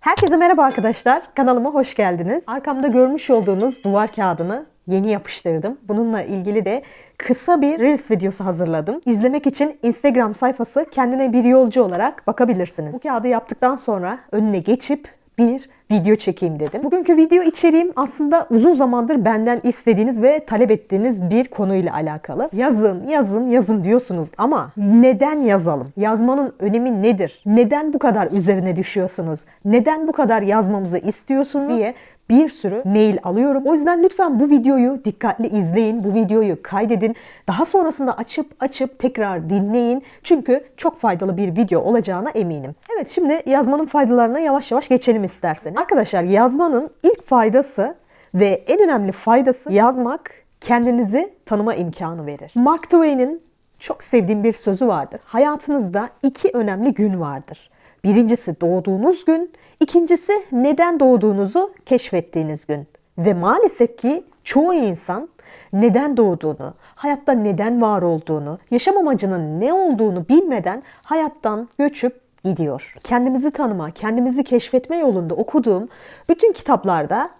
Herkese merhaba arkadaşlar. Kanalıma hoş geldiniz. Arkamda görmüş olduğunuz duvar kağıdını yeni yapıştırdım. Bununla ilgili de kısa bir Reels videosu hazırladım. İzlemek için Instagram sayfası kendine bir yolcu olarak bakabilirsiniz. Bu kağıdı yaptıktan sonra önüne geçip bir video çekeyim dedim. Bugünkü video içeriğim aslında uzun zamandır benden istediğiniz ve talep ettiğiniz bir konuyla alakalı. Yazın, yazın, yazın diyorsunuz ama neden yazalım? Yazmanın önemi nedir? Neden bu kadar üzerine düşüyorsunuz? Neden bu kadar yazmamızı istiyorsunuz diye bir sürü mail alıyorum. O yüzden lütfen bu videoyu dikkatli izleyin. Bu videoyu kaydedin. Daha sonrasında açıp açıp tekrar dinleyin. Çünkü çok faydalı bir video olacağına eminim. Evet şimdi yazmanın faydalarına yavaş yavaş geçelim isterseniz. Arkadaşlar yazmanın ilk faydası ve en önemli faydası yazmak kendinizi tanıma imkanı verir. Mark Twain'in çok sevdiğim bir sözü vardır. Hayatınızda iki önemli gün vardır. Birincisi doğduğunuz gün, ikincisi neden doğduğunuzu keşfettiğiniz gün. Ve maalesef ki çoğu insan neden doğduğunu, hayatta neden var olduğunu, yaşam amacının ne olduğunu bilmeden hayattan göçüp gidiyor. Kendimizi tanıma, kendimizi keşfetme yolunda okuduğum bütün kitaplarda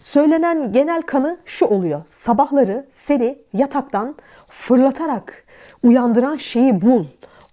Söylenen genel kanı şu oluyor. Sabahları seni yataktan fırlatarak uyandıran şeyi bul.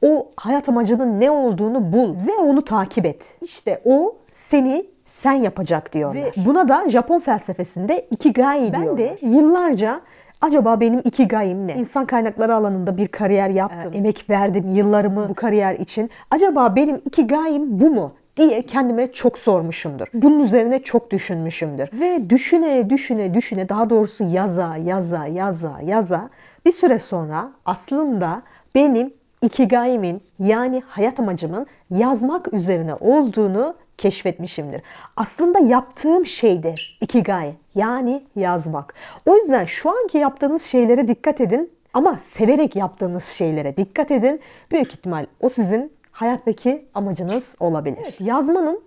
O hayat amacının ne olduğunu bul ve onu takip et. İşte o seni sen yapacak diyorlar. Ve buna da Japon felsefesinde ikigai ben diyorlar. Ben de yıllarca acaba benim ikigai'm ne? İnsan kaynakları alanında bir kariyer yaptım. emek verdim yıllarımı bu kariyer için. Acaba benim ikigai'm bu mu? diye kendime çok sormuşumdur. Bunun üzerine çok düşünmüşümdür. Ve düşüne düşüne düşüne daha doğrusu yaza yaza yaza yaza bir süre sonra aslında benim ikigaimin yani hayat amacımın yazmak üzerine olduğunu keşfetmişimdir. Aslında yaptığım şey de ikigai yani yazmak. O yüzden şu anki yaptığınız şeylere dikkat edin ama severek yaptığınız şeylere dikkat edin. Büyük ihtimal o sizin hayattaki amacınız olabilir. Evet, yazmanın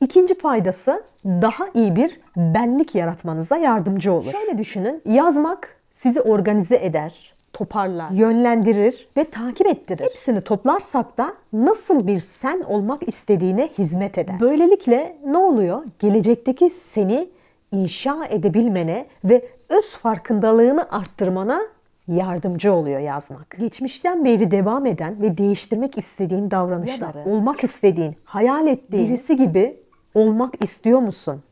ikinci faydası daha iyi bir benlik yaratmanıza yardımcı olur. Şöyle düşünün, yazmak sizi organize eder, toparlar, yönlendirir ve takip ettirir. Hepsini toplarsak da nasıl bir sen olmak istediğine hizmet eder. Böylelikle ne oluyor? Gelecekteki seni inşa edebilmene ve öz farkındalığını arttırmana yardımcı oluyor yazmak. Geçmişten beri devam eden ve değiştirmek istediğin davranışları, olmak istediğin, hayal ettiğin birisi gibi olmak istiyor musun?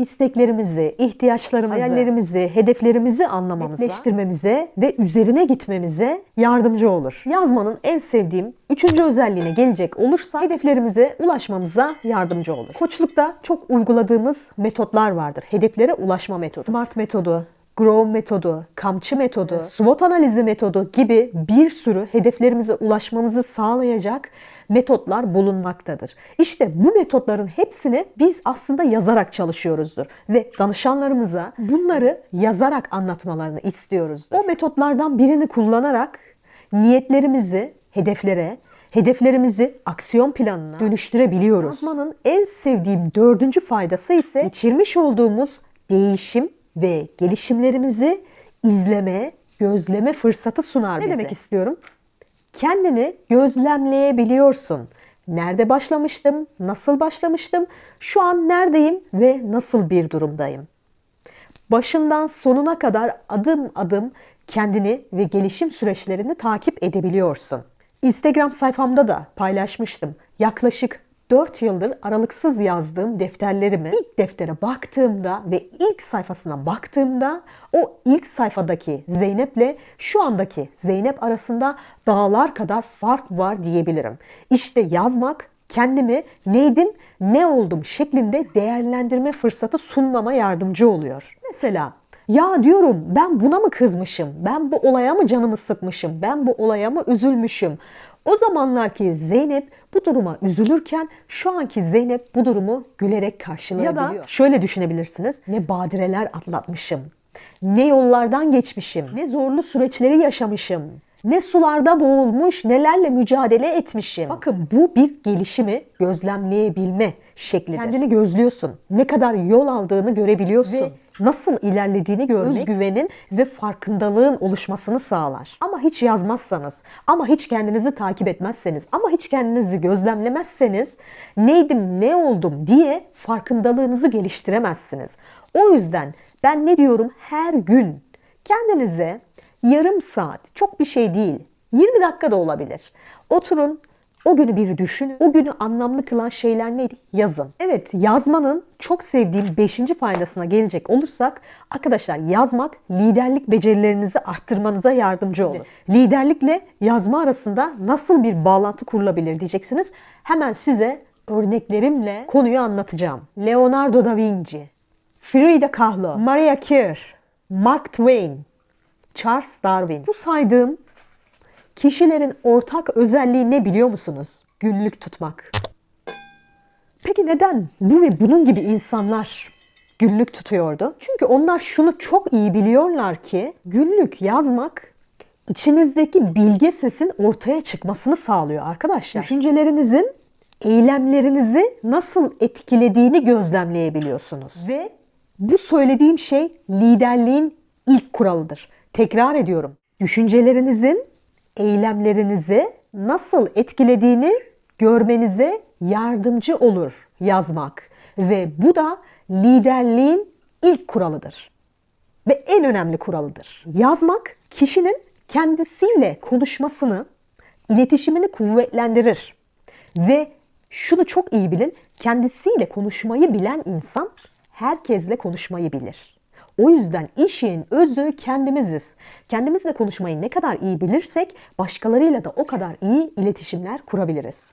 İsteklerimizi, ihtiyaçlarımızı, hayallerimizi, hedeflerimizi anlamamıza, netleştirmemize ve üzerine gitmemize yardımcı olur. Yazmanın en sevdiğim üçüncü özelliğine gelecek olursa hedeflerimize ulaşmamıza yardımcı olur. Koçlukta çok uyguladığımız metotlar vardır. Hedeflere ulaşma metodu. SMART metodu, Grow metodu, kamçı metodu, evet. SWOT analizi metodu gibi bir sürü hedeflerimize ulaşmamızı sağlayacak metotlar bulunmaktadır. İşte bu metotların hepsini biz aslında yazarak çalışıyoruzdur ve danışanlarımıza bunları yazarak anlatmalarını istiyoruzdur. O metotlardan birini kullanarak niyetlerimizi hedeflere, hedeflerimizi aksiyon planına dönüştürebiliyoruz. Yazmanın en sevdiğim dördüncü faydası ise geçirmiş olduğumuz değişim ve gelişimlerimizi izleme, gözleme fırsatı sunar ne bize. Ne demek istiyorum? Kendini gözlemleyebiliyorsun. Nerede başlamıştım? Nasıl başlamıştım? Şu an neredeyim ve nasıl bir durumdayım? Başından sonuna kadar adım adım kendini ve gelişim süreçlerini takip edebiliyorsun. Instagram sayfamda da paylaşmıştım. Yaklaşık 4 yıldır aralıksız yazdığım defterlerimi ilk deftere baktığımda ve ilk sayfasına baktığımda o ilk sayfadaki Zeynep'le şu andaki Zeynep arasında dağlar kadar fark var diyebilirim. İşte yazmak kendimi neydim, ne oldum şeklinde değerlendirme fırsatı sunmama yardımcı oluyor. Mesela ya diyorum ben buna mı kızmışım? Ben bu olaya mı canımı sıkmışım? Ben bu olaya mı üzülmüşüm? O zamanlar ki Zeynep bu duruma üzülürken şu anki Zeynep bu durumu gülerek karşılayabiliyor. Ya da şöyle düşünebilirsiniz. Ne badireler atlatmışım. Ne yollardan geçmişim. Ne zorlu süreçleri yaşamışım. Ne sularda boğulmuş, nelerle mücadele etmişim. Bakın bu bir gelişimi gözlemleyebilme şeklidir. Kendini gözlüyorsun. Ne kadar yol aldığını görebiliyorsun. Ve nasıl ilerlediğini görmek, güvenin ve farkındalığın oluşmasını sağlar. Ama hiç yazmazsanız, ama hiç kendinizi takip etmezseniz, ama hiç kendinizi gözlemlemezseniz neydim, ne oldum diye farkındalığınızı geliştiremezsiniz. O yüzden ben ne diyorum her gün kendinize yarım saat, çok bir şey değil, 20 dakika da olabilir. Oturun, o günü bir düşünün. O günü anlamlı kılan şeyler neydi? Yazın. Evet yazmanın çok sevdiğim 5. faydasına gelecek olursak arkadaşlar yazmak liderlik becerilerinizi arttırmanıza yardımcı olur. Liderlikle yazma arasında nasıl bir bağlantı kurulabilir diyeceksiniz. Hemen size örneklerimle konuyu anlatacağım. Leonardo da Vinci, Frida Kahlo, Maria Curie, Mark Twain, Charles Darwin. Bu saydığım Kişilerin ortak özelliği ne biliyor musunuz? Günlük tutmak. Peki neden bu ve bunun gibi insanlar günlük tutuyordu? Çünkü onlar şunu çok iyi biliyorlar ki günlük yazmak içinizdeki bilge sesin ortaya çıkmasını sağlıyor arkadaşlar. Düşüncelerinizin eylemlerinizi nasıl etkilediğini gözlemleyebiliyorsunuz. Ve bu söylediğim şey liderliğin ilk kuralıdır. Tekrar ediyorum. Düşüncelerinizin eylemlerinizi nasıl etkilediğini görmenize yardımcı olur yazmak. Ve bu da liderliğin ilk kuralıdır. Ve en önemli kuralıdır. Yazmak kişinin kendisiyle konuşmasını, iletişimini kuvvetlendirir. Ve şunu çok iyi bilin, kendisiyle konuşmayı bilen insan herkesle konuşmayı bilir. O yüzden işin özü kendimiziz. Kendimizle konuşmayı ne kadar iyi bilirsek başkalarıyla da o kadar iyi iletişimler kurabiliriz.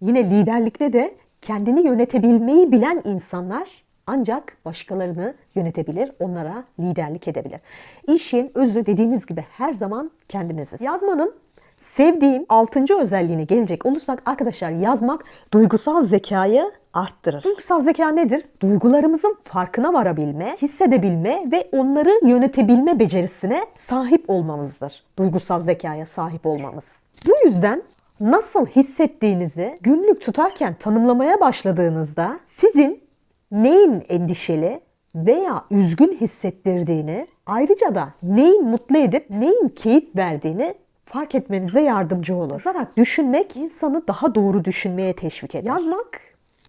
Yine liderlikte de kendini yönetebilmeyi bilen insanlar ancak başkalarını yönetebilir, onlara liderlik edebilir. İşin özü dediğimiz gibi her zaman kendimiziz. Yazmanın sevdiğim altıncı özelliğine gelecek olursak arkadaşlar yazmak duygusal zekayı arttırır. Duygusal zeka nedir? Duygularımızın farkına varabilme, hissedebilme ve onları yönetebilme becerisine sahip olmamızdır. Duygusal zekaya sahip olmamız. Bu yüzden nasıl hissettiğinizi günlük tutarken tanımlamaya başladığınızda sizin neyin endişeli veya üzgün hissettirdiğini, ayrıca da neyin mutlu edip neyin keyif verdiğini fark etmenize yardımcı olur. Yazarak düşünmek insanı daha doğru düşünmeye teşvik eder. Yazmak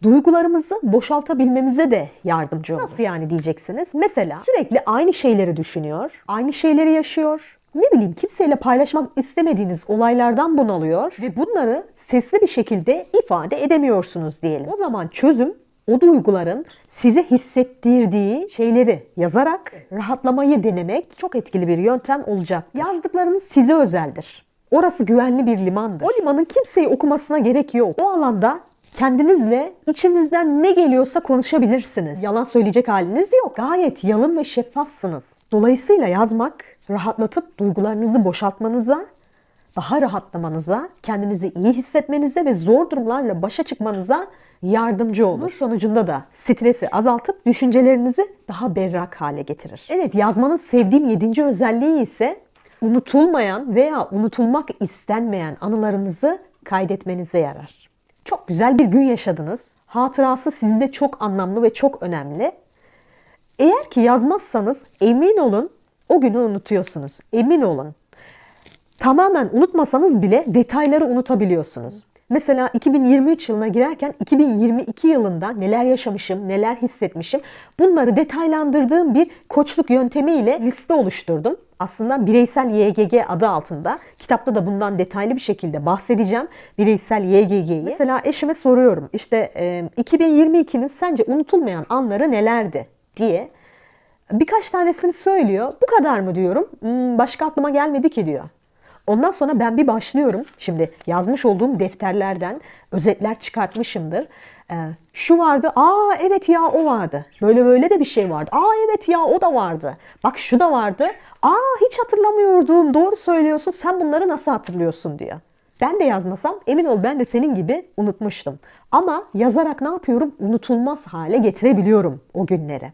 duygularımızı boşaltabilmemize de yardımcı olur. Nasıl yani diyeceksiniz? Mesela sürekli aynı şeyleri düşünüyor, aynı şeyleri yaşıyor. Ne bileyim kimseyle paylaşmak istemediğiniz olaylardan bunalıyor ve bunları sesli bir şekilde ifade edemiyorsunuz diyelim. O zaman çözüm o duyguların size hissettirdiği şeyleri yazarak rahatlamayı denemek çok etkili bir yöntem olacak. Yazdıklarınız size özeldir. Orası güvenli bir limandır. O limanın kimseyi okumasına gerek yok. O alanda kendinizle içinizden ne geliyorsa konuşabilirsiniz. Yalan söyleyecek haliniz yok. Gayet yalın ve şeffafsınız. Dolayısıyla yazmak rahatlatıp duygularınızı boşaltmanıza, daha rahatlamanıza, kendinizi iyi hissetmenize ve zor durumlarla başa çıkmanıza yardımcı olur. Sonucunda da stresi azaltıp düşüncelerinizi daha berrak hale getirir. Evet yazmanın sevdiğim yedinci özelliği ise unutulmayan veya unutulmak istenmeyen anılarınızı kaydetmenize yarar. Çok güzel bir gün yaşadınız. Hatırası sizde çok anlamlı ve çok önemli. Eğer ki yazmazsanız emin olun o günü unutuyorsunuz. Emin olun. Tamamen unutmasanız bile detayları unutabiliyorsunuz. Mesela 2023 yılına girerken 2022 yılında neler yaşamışım, neler hissetmişim bunları detaylandırdığım bir koçluk yöntemiyle liste oluşturdum. Aslında bireysel YGG adı altında. Kitapta da bundan detaylı bir şekilde bahsedeceğim. Bireysel YGG'yi. Mesela eşime soruyorum. İşte 2022'nin sence unutulmayan anları nelerdi diye. Birkaç tanesini söylüyor. Bu kadar mı diyorum. Hmm, başka aklıma gelmedi ki diyor. Ondan sonra ben bir başlıyorum. Şimdi yazmış olduğum defterlerden özetler çıkartmışımdır. Ee, şu vardı. Aa evet ya o vardı. Böyle böyle de bir şey vardı. Aa evet ya o da vardı. Bak şu da vardı. Aa hiç hatırlamıyordum. Doğru söylüyorsun. Sen bunları nasıl hatırlıyorsun diyor. Ben de yazmasam emin ol ben de senin gibi unutmuştum. Ama yazarak ne yapıyorum? Unutulmaz hale getirebiliyorum o günleri.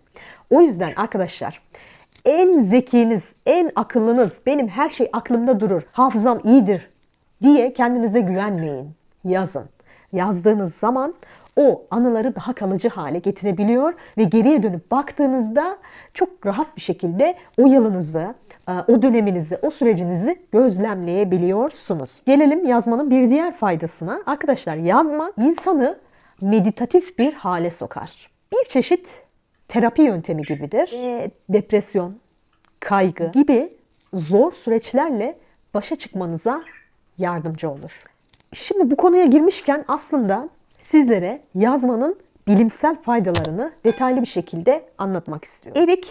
O yüzden arkadaşlar en zekiniz, en akıllınız, benim her şey aklımda durur, hafızam iyidir diye kendinize güvenmeyin. Yazın. Yazdığınız zaman o anıları daha kalıcı hale getirebiliyor ve geriye dönüp baktığınızda çok rahat bir şekilde o yılınızı, e, o döneminizi, o sürecinizi gözlemleyebiliyorsunuz. Gelelim yazmanın bir diğer faydasına. Arkadaşlar yazmak insanı meditatif bir hale sokar. Bir çeşit terapi yöntemi gibidir. Ve depresyon, kaygı gibi zor süreçlerle başa çıkmanıza yardımcı olur. Şimdi bu konuya girmişken aslında sizlere yazmanın bilimsel faydalarını detaylı bir şekilde anlatmak istiyorum. Eric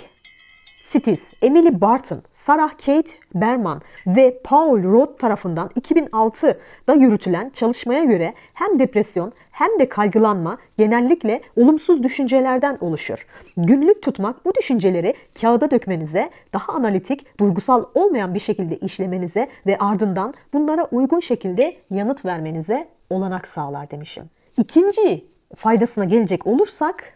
Stiss, Emily Barton, Sarah Kate Berman ve Paul Roth tarafından 2006'da yürütülen çalışmaya göre hem depresyon hem de kaygılanma genellikle olumsuz düşüncelerden oluşur. Günlük tutmak bu düşünceleri kağıda dökmenize, daha analitik, duygusal olmayan bir şekilde işlemenize ve ardından bunlara uygun şekilde yanıt vermenize olanak sağlar demişim. İkinci faydasına gelecek olursak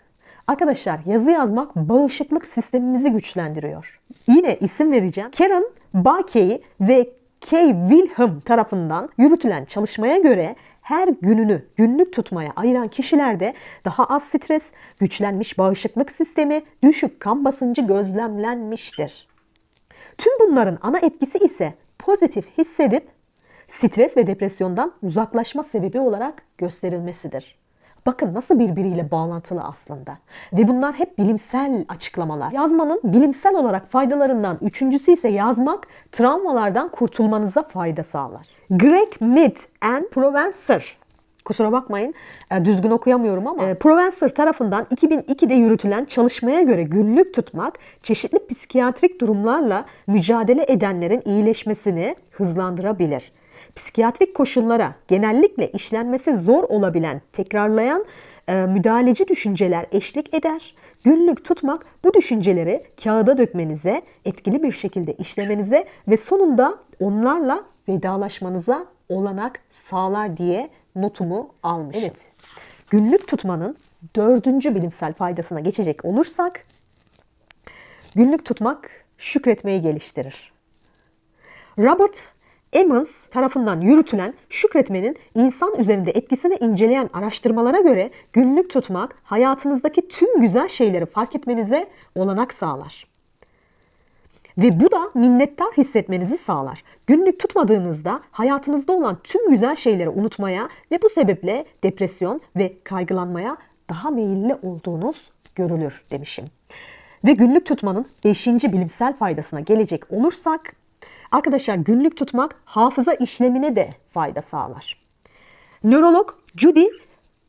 Arkadaşlar yazı yazmak bağışıklık sistemimizi güçlendiriyor. Yine isim vereceğim. Karen Bakey ve Kay Wilhelm tarafından yürütülen çalışmaya göre her gününü günlük tutmaya ayıran kişilerde daha az stres, güçlenmiş bağışıklık sistemi, düşük kan basıncı gözlemlenmiştir. Tüm bunların ana etkisi ise pozitif hissedip stres ve depresyondan uzaklaşma sebebi olarak gösterilmesidir. Bakın nasıl birbiriyle bağlantılı aslında. Ve bunlar hep bilimsel açıklamalar. Yazmanın bilimsel olarak faydalarından üçüncüsü ise yazmak travmalardan kurtulmanıza fayda sağlar. Greg Mead and Provencer kusura bakmayın e, düzgün okuyamıyorum ama e, Provencer tarafından 2002'de yürütülen çalışmaya göre günlük tutmak çeşitli psikiyatrik durumlarla mücadele edenlerin iyileşmesini hızlandırabilir psikiyatrik koşullara genellikle işlenmesi zor olabilen tekrarlayan e, müdahaleci düşünceler eşlik eder. Günlük tutmak bu düşünceleri kağıda dökmenize, etkili bir şekilde işlemenize ve sonunda onlarla vedalaşmanıza olanak sağlar diye notumu almışım. Evet. Günlük tutmanın dördüncü bilimsel faydasına geçecek olursak, günlük tutmak şükretmeyi geliştirir. Robert Emmons tarafından yürütülen şükretmenin insan üzerinde etkisini inceleyen araştırmalara göre günlük tutmak hayatınızdaki tüm güzel şeyleri fark etmenize olanak sağlar. Ve bu da minnettar hissetmenizi sağlar. Günlük tutmadığınızda hayatınızda olan tüm güzel şeyleri unutmaya ve bu sebeple depresyon ve kaygılanmaya daha meyilli olduğunuz görülür demişim. Ve günlük tutmanın 5. bilimsel faydasına gelecek olursak Arkadaşlar günlük tutmak hafıza işlemine de fayda sağlar. Nörolog Judy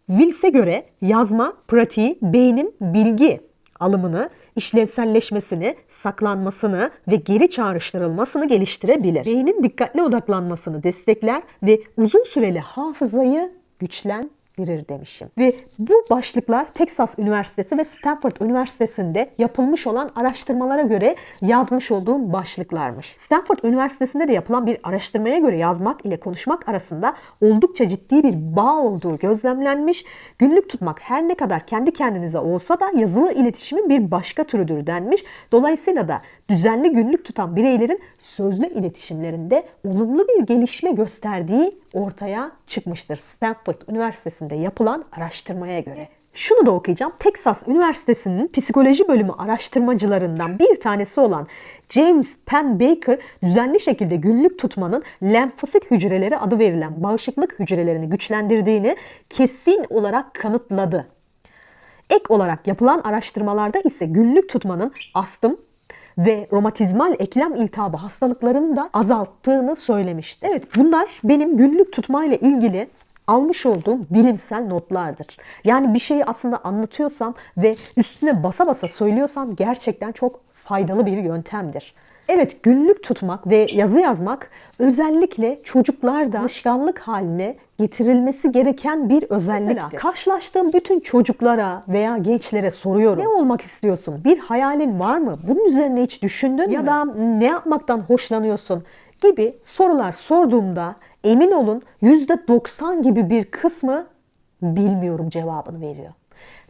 Wills'e göre yazma pratiği beynin bilgi alımını, işlevselleşmesini, saklanmasını ve geri çağrıştırılmasını geliştirebilir. Beynin dikkatli odaklanmasını destekler ve uzun süreli hafızayı güçlen verir demişim. Ve bu başlıklar Texas Üniversitesi ve Stanford Üniversitesi'nde yapılmış olan araştırmalara göre yazmış olduğum başlıklarmış. Stanford Üniversitesi'nde de yapılan bir araştırmaya göre yazmak ile konuşmak arasında oldukça ciddi bir bağ olduğu gözlemlenmiş. Günlük tutmak her ne kadar kendi kendinize olsa da yazılı iletişimin bir başka türüdür denmiş. Dolayısıyla da düzenli günlük tutan bireylerin sözlü iletişimlerinde olumlu bir gelişme gösterdiği ortaya çıkmıştır. Stanford Üniversitesi'nde yapılan araştırmaya göre. Şunu da okuyacağım. Texas Üniversitesi'nin psikoloji bölümü araştırmacılarından bir tanesi olan James Penn Baker düzenli şekilde günlük tutmanın lenfosit hücreleri adı verilen bağışıklık hücrelerini güçlendirdiğini kesin olarak kanıtladı. Ek olarak yapılan araştırmalarda ise günlük tutmanın astım, ve romatizmal eklem iltihabı hastalıklarını da azalttığını söylemişti. Evet bunlar benim günlük tutmayla ilgili almış olduğum bilimsel notlardır. Yani bir şeyi aslında anlatıyorsam ve üstüne basa basa söylüyorsam gerçekten çok faydalı bir yöntemdir. Evet günlük tutmak ve yazı yazmak özellikle çocuklarda alışkanlık haline getirilmesi gereken bir özelliktir. karşılaştığım bütün çocuklara veya gençlere soruyorum. Ne olmak istiyorsun? Bir hayalin var mı? Bunun üzerine hiç düşündün ya mü? Ya da ne yapmaktan hoşlanıyorsun? gibi sorular sorduğumda emin olun %90 gibi bir kısmı bilmiyorum cevabını veriyor.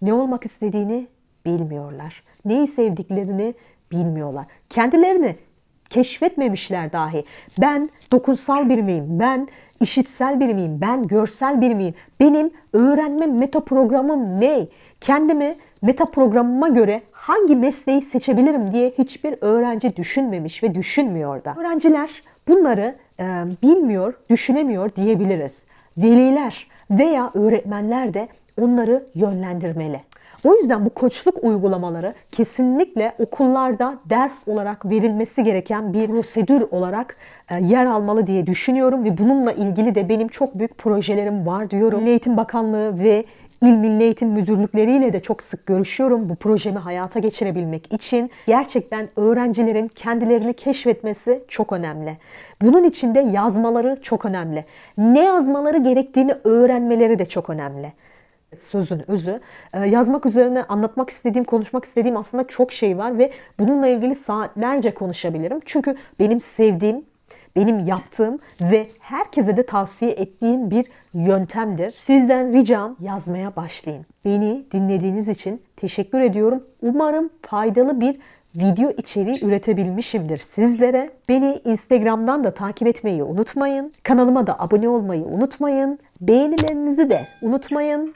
Ne olmak istediğini bilmiyorlar. Neyi sevdiklerini bilmiyorlar. Kendilerini keşfetmemişler dahi. Ben dokunsal bir miyim? Ben işitsel bir miyim? Ben görsel bir miyim? Benim öğrenme meta programım ne? Kendimi meta programıma göre hangi mesleği seçebilirim diye hiçbir öğrenci düşünmemiş ve düşünmüyor da. Öğrenciler bunları e, bilmiyor, düşünemiyor diyebiliriz. Veliler veya öğretmenler de onları yönlendirmeli. O yüzden bu koçluk uygulamaları kesinlikle okullarda ders olarak verilmesi gereken bir prosedür olarak e, yer almalı diye düşünüyorum ve bununla ilgili de benim çok büyük projelerim var diyorum. Milli Eğitim Bakanlığı ve İl Milli Eğitim Müdürlükleriyle de çok sık görüşüyorum bu projemi hayata geçirebilmek için. Gerçekten öğrencilerin kendilerini keşfetmesi çok önemli. Bunun için de yazmaları çok önemli. Ne yazmaları gerektiğini öğrenmeleri de çok önemli sözün özü. Ee, yazmak üzerine anlatmak istediğim, konuşmak istediğim aslında çok şey var ve bununla ilgili saatlerce konuşabilirim. Çünkü benim sevdiğim, benim yaptığım ve herkese de tavsiye ettiğim bir yöntemdir. Sizden ricam yazmaya başlayın. Beni dinlediğiniz için teşekkür ediyorum. Umarım faydalı bir video içeriği üretebilmişimdir sizlere. Beni Instagram'dan da takip etmeyi unutmayın. Kanalıma da abone olmayı unutmayın. Beğenilerinizi de unutmayın.